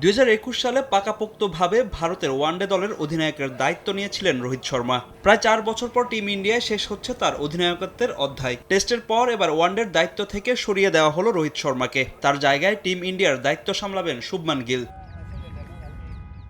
দুই হাজার একুশ সালে পাকাপোক্তভাবে ভারতের ওয়ানডে দলের অধিনায়কের দায়িত্ব নিয়েছিলেন রোহিত শর্মা। প্রায় চার বছর পর টিম ইন্ডিয়ায় শেষ হচ্ছে তার অধিনায়কত্বের অধ্যায়। টেস্টের পর এবার ওয়ানডের দায়িত্ব থেকে সরিয়ে দেওয়া হলো রোহিত শর্মাকে। তার জায়গায় টিম ইন্ডিয়ার দায়িত্ব সামলাবেন শুভমান গিল।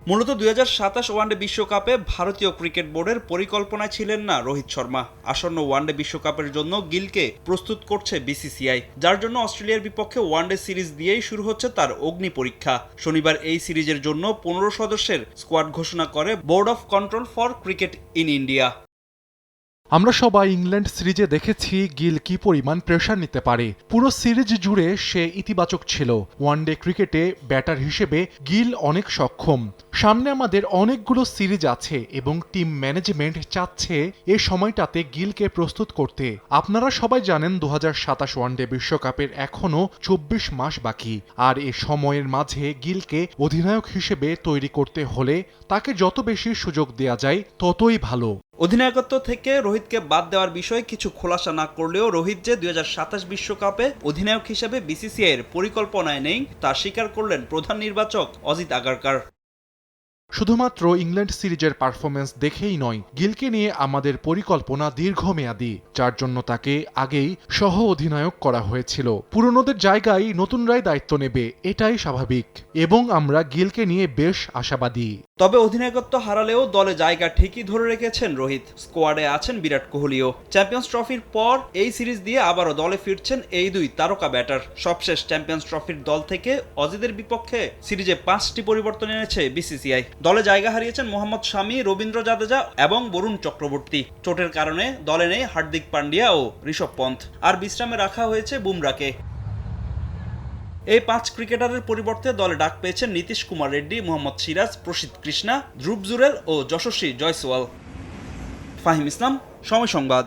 মূলত দুই সাতাশ ওয়ানডে বিশ্বকাপে ভারতীয় ক্রিকেট বোর্ডের পরিকল্পনায় ছিলেন না রোহিত শর্মা। আসন্ন ওয়ানডে বিশ্বকাপের জন্য গিলকে প্রস্তুত করছে বিসিসিআই, যার জন্য অস্ট্রেলিয়ার বিপক্ষে ওয়ানডে সিরিজ দিয়েই শুরু হচ্ছে তার অগ্নি পরীক্ষা। শনিবার এই সিরিজের জন্য পনেরো সদস্যের স্কোয়াড ঘোষণা করে board of control for cricket in India. আমরা সবাই ইংল্যান্ড সিরিজে দেখেছি গিল কি পরিমাণ প্রেশার নিতে পারে। পুরো সিরিজ জুড়ে সে ইতিবাচক ছিল। ওয়ানডে ক্রিকেটে ব্যাটার হিসেবে গিল অনেক সক্ষম। সামনে আমাদের অনেকগুলো সিরিজ আছে এবং টিম ম্যানেজমেন্ট চাচ্ছে এ সময়টাতে গিলকে প্রস্তুত করতে। আপনারা সবাই জানেন দু হাজার সাতাশ ওয়ানডে বিশ্বকাপের এখনও চব্বিশ মাস বাকি। আর এ সময়ের মাঝে গিলকে অধিনায়ক হিসেবে তৈরি করতে হলে তাকে যত বেশি সুযোগ দেয়া যায় ততই ভালো। অধিনায়কত্ব থেকে রোহিতকে বাদ দেওয়ার বিষয়ে কিছু খোলাসা না করলেও রোহিত যে দুই বিশ্বকাপে অধিনায়ক হিসেবে বিসিসিআই এর পরিকল্পনায় নেই, তা স্বীকার করলেন প্রধান নির্বাচক অজিত আগারকার। শুধুমাত্র ইংল্যান্ড সিরিজের পারফরমেন্স দেখেই নয়, গিলকে নিয়ে আমাদের পরিকল্পনা দীর্ঘমেয়াদী, যার জন্য তাকে আগেই সহ অধিনায়ক করা হয়েছিল। পুরনোদের জায়গায় নতুনরাই দায়িত্ব নেবে, এটাই স্বাভাবিক, এবং আমরা গিলকে নিয়ে বেশ আশাবাদী। তবে অধিনায়কত্ব হারালেও দলে জায়গা ঠিকই ধরে রেখেছেন রোহিত। স্কোয়াডে আছেন বিরাট কোহলিও। চ্যাম্পিয়ন্স ট্রফির পর এই সিরিজ দিয়ে আবারও দলে ফিরছেন এই দুই তারকা ব্যাটার। সবশেষ চ্যাম্পিয়ন্স ট্রফির দল থেকে অজিদের বিপক্ষে সিরিজে পাঁচটি পরিবর্তন এনেছে বিসিসিআই। দলে জায়গা হারিয়েছেন মোহাম্মদ শামি, রবীন্দ্র জাদেজা এবং বরুণ চক্রবর্তী। চোটের কারণে দলে নেই হার্দিক পান্ডিয়া ও ঋষভ পন্থ। আর বিশ্রামে রাখা হয়েছে বুমরাকে এই পাঁচ ক্রিকেটারের পরিবর্তে দলে ডাক পেয়েছেন নীতিশ কুমার রেড্ডি, মোহাম্মদ সিরাজ প্রসিদ্ধ কৃষ্ণা, ধ্রুব জুরেল ও যশস্বী জয়সওয়াল। ফাহিম ইসলাম, সময় সংবাদ।